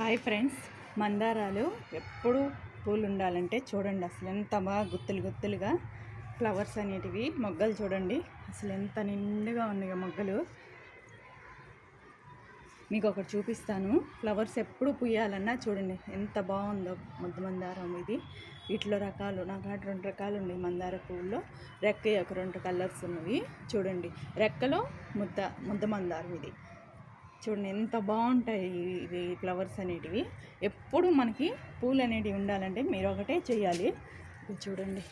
Hi friends మందారాలు. ఎప్పుడు పూలు ఉండాలంటే చూడండి అసలు ఎంత బాగా గుత్తులు గుత్తులుగా ఫ్లవర్స్ అనేటివి. మొగ్గలు చూడండి అసలు ఎంత నిండుగా ఉన్నాయి మొగ్గలు. మీకు ఒకటి చూపిస్తాను. ఫ్లవర్స్ ఎప్పుడు పుయ్యాలన్నా చూడండి ఎంత బాగుందో ముద్ద మందారం ఇది. వీటిలో రకాలు నాకు అటు రెండు రకాలు ఉన్నాయి మందార పువ్వుల్లో రెక్క ఒక రెండు కలర్స్ ఉన్నవి. చూడండి రెక్కలో ముద్ద ముద్ద మందారం ఇది. చూడండి ఎంత బాగుంటాయి ఇవి ఫ్లవర్స్ అనేటివి. ఎప్పుడు మనకి పూలు అనేటివి ఉండాలంటే మీరు ఒకటే చేయాలి. చూడండి.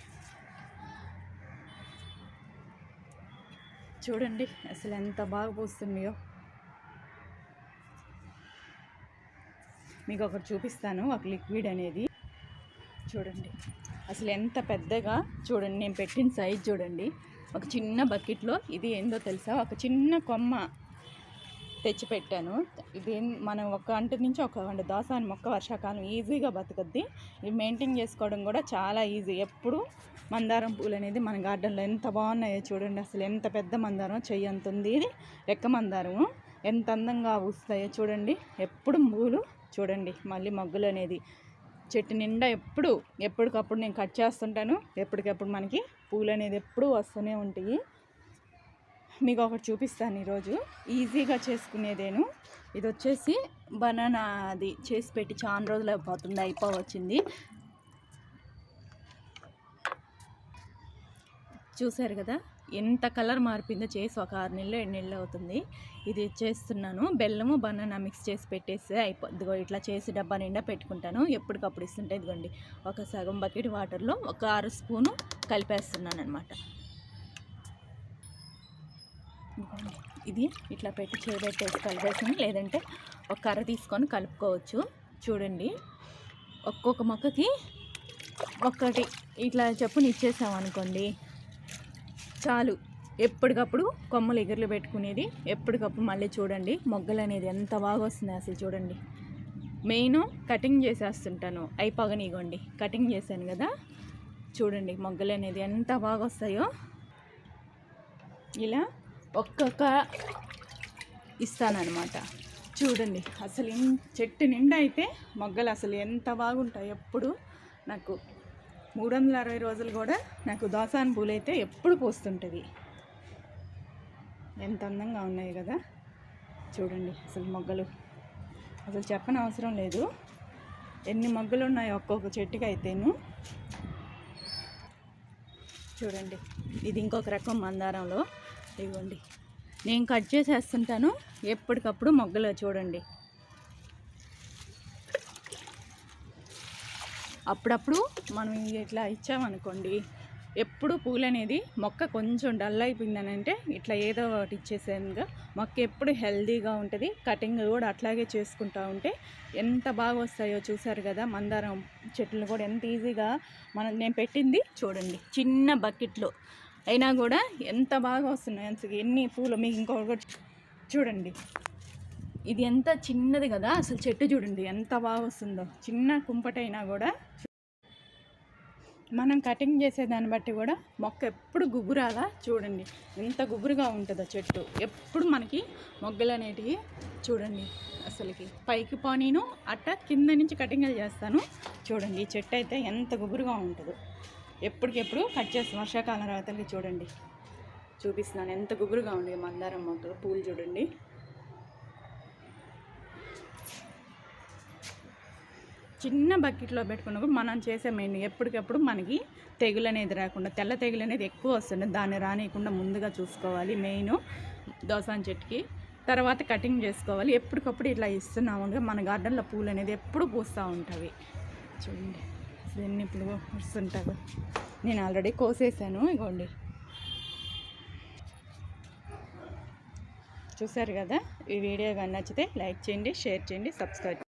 చూడండి అసలు ఎంత బాగా పూస్తున్నాయో. మీకు ఒకటి చూపిస్తాను ఒక లిక్విడ్ అనేది. చూడండి అసలు ఎంత పెద్దగా. చూడండి నేను పెట్టిన సైజ్ చూడండి. ఒక చిన్న బకెట్లో ఇది ఏందో తెలుసా? ఒక చిన్న కొమ్మ. తెచ్చిపెట్టాను. ఇది మనం ఒక గంట నుంచి ఒక గంట దోసాని మొక్క వర్షాకాలం ఈజీగా బతుకుద్ది. ఇవి మెయింటైన్ చేసుకోవడం కూడా చాలా ఈజీ. ఎప్పుడు మందారం పూలు అనేది మన గార్డెన్లో ఎంత బాగున్నాయో చూడండి. అసలు ఎంత పెద్ద మందారం చెయ్యి అంత ఉంది. ఇది రెక్క మందారము. ఎంత అందంగా వస్తాయో చూడండి. ఎప్పుడు పూలు చూడండి. మళ్ళీ మగ్గులు అనేది. చెట్టు నిండా ఎప్పుడు ఎప్పటికప్పుడు నేను కట్ చేస్తుంటాను. ఎప్పటికప్పుడు మనకి పూలు అనేది ఎప్పుడు వస్తూనే ఉంటాయి. మీకు ఒకటి చూపిస్తాను ఈరోజు. ఈజీగా చేసుకునేదేను. ఇది వచ్చేసి బనానా అది చేసి పెట్టి చాలా రోజులు అయిపోతుంది అయిపోవచ్చింది. చూసారు కదా ఎంత కలర్ మారిపోయిందో చేసి ఒక ఆరు నెలలు ఏడు నెలలు అవుతుంది. ఇది చేస్తున్నాను. బెల్లము బనానా మిక్స్ చేసి పెట్టేసి అయిపోద్దిగో ఇట్లా చేసి డబ్బా నిండా పెట్టుకుంటాను. ఎప్పటికప్పుడు ఇస్తుంటే ఇదిగోండి ఒక సగం బకెట్ వాటర్లో ఒక ఆరు స్పూను కలిపేస్తున్నాను అనమాట ఇది ఇట్లా పెట్టి చేయబెట్టేసి కలిపేసి లేదంటే ఒక కర్ర తీసుకొని కలుపుకోవచ్చు. చూడండి. ఒక్కొక్క మొక్కకి ఒక్కటి ఇట్లా చెప్పుని ఇచ్చేసామనుకోండి చాలు. ఎప్పటికప్పుడు కొమ్మలు ఎగురులు పెట్టుకునేది ఎప్పటికప్పుడు మళ్ళీ చూడండి. మొగ్గలు అనేది ఎంత బాగా వస్తుంది అసలు చూడండి. మెయిన్ కటింగ్ చేసేస్తుంటాను. అయిపోగనిగోండి కటింగ్ చేశాను కదా. చూడండి మొగ్గలు అనేది ఎంత బాగా వస్తాయో ఇలా ఒక్కొక్క ఇస్తానమాట చూడండి అసలు చెట్టు నిండా అయితే మొగ్గలు అసలు ఎంత బాగుంటాయి ఎప్పుడు నాకు మూడు వందల అరవై రోజులు కూడా నాకు దోసాన్ పూలు అయితే ఎప్పుడు పోస్తుంటుంది. ఎంత అందంగా ఉన్నాయి కదా. చూడండి అసలు మొగ్గలు. అసలు చెప్పని అవసరం లేదు. ఎన్ని మొగ్గలు ఉన్నాయి ఒక్కొక్క చెట్టుకి అయితేను చూడండి ఇది ఇంకొక రకం మందారంలో. ఇవ్వండి నేను కట్ చేసేస్తుంటాను. ఎప్పటికప్పుడు మొగ్గలు చూడండి. అప్పుడప్పుడు మనం ఇట్లా ఇచ్చామనుకోండి ఎప్పుడు పూలు అనేది మొక్క కొంచెం డల్ అయిపోయిందని అంటే ఇట్లా ఏదో ఒకటి ఇచ్చేసానుగా మొక్క ఎప్పుడు హెల్దీగా ఉంటుంది కటింగ్ కూడా అట్లాగే చేసుకుంటూ ఉంటే ఎంత బాగా వస్తాయో చూసారు కదా మందారం చెట్లు కూడా ఎంత ఈజీగా మనం నేను పెట్టింది చూడండి చిన్న బకెట్లో. అయినా కూడా ఎంత బాగా వస్తున్నాయి ఎన్ని పూలు? మీకు ఇంకొకటి చూడండి. ఇది ఎంత చిన్నది కదా అసలు చెట్టు చూడండి ఎంత బాగా వస్తుందో. చిన్న కుంపటైనా కూడా మనం కటింగ్ చేసేదాన్ని బట్టి కూడా మొక్క ఎప్పుడు గుబురాలా చూడండి. ఎంత గుబురుగా ఉంటుందో చెట్టు. ఎప్పుడు మనకి మొగ్గలు అనేటివి చూడండి. అసలుకి పైకి పోనీను అట్ట కింద నుంచి కటింగ్లు చేస్తాను. చూడండి ఈ చెట్టు అయితే ఎంత గుబురుగా ఉంటుందో. ఎప్పటికెప్పుడు కట్ చేస్తాం. వర్షాకాలం రాతలకి చూడండి. చూపిస్తున్నాను. ఎంత గుబురుగా ఉంది మందారం మొక్కలు పూలు చూడండి. చిన్న బకెట్లో పెట్టుకున్నప్పుడు మనం చేసే మెయిన్ ఎప్పటికప్పుడు మనకి తెగులు అనేది రాకుండా తెల్ల తెగులు అనేది ఎక్కువ వస్తుంది. దాన్ని రానియకుండా ముందుగా చూసుకోవాలి మెయిన్ దోసాన్ చెట్టుకి. తర్వాత కటింగ్ చేసుకోవాలి. ఎప్పటికప్పుడు ఇట్లా ఇస్తున్నాము మన గార్డెన్లో పూలు అనేది ఎప్పుడు పూస్తూ ఉంటుంది చూడండి. ఎన్ని ఇప్పుడు వస్తుంటారు. నేను ఆల్రెడీ కోసేసాను ఇగోండి. చూసారు కదా? ఈ వీడియో కానీ నచ్చితే లైక్ చేయండి షేర్ చేయండి సబ్స్క్రైబ్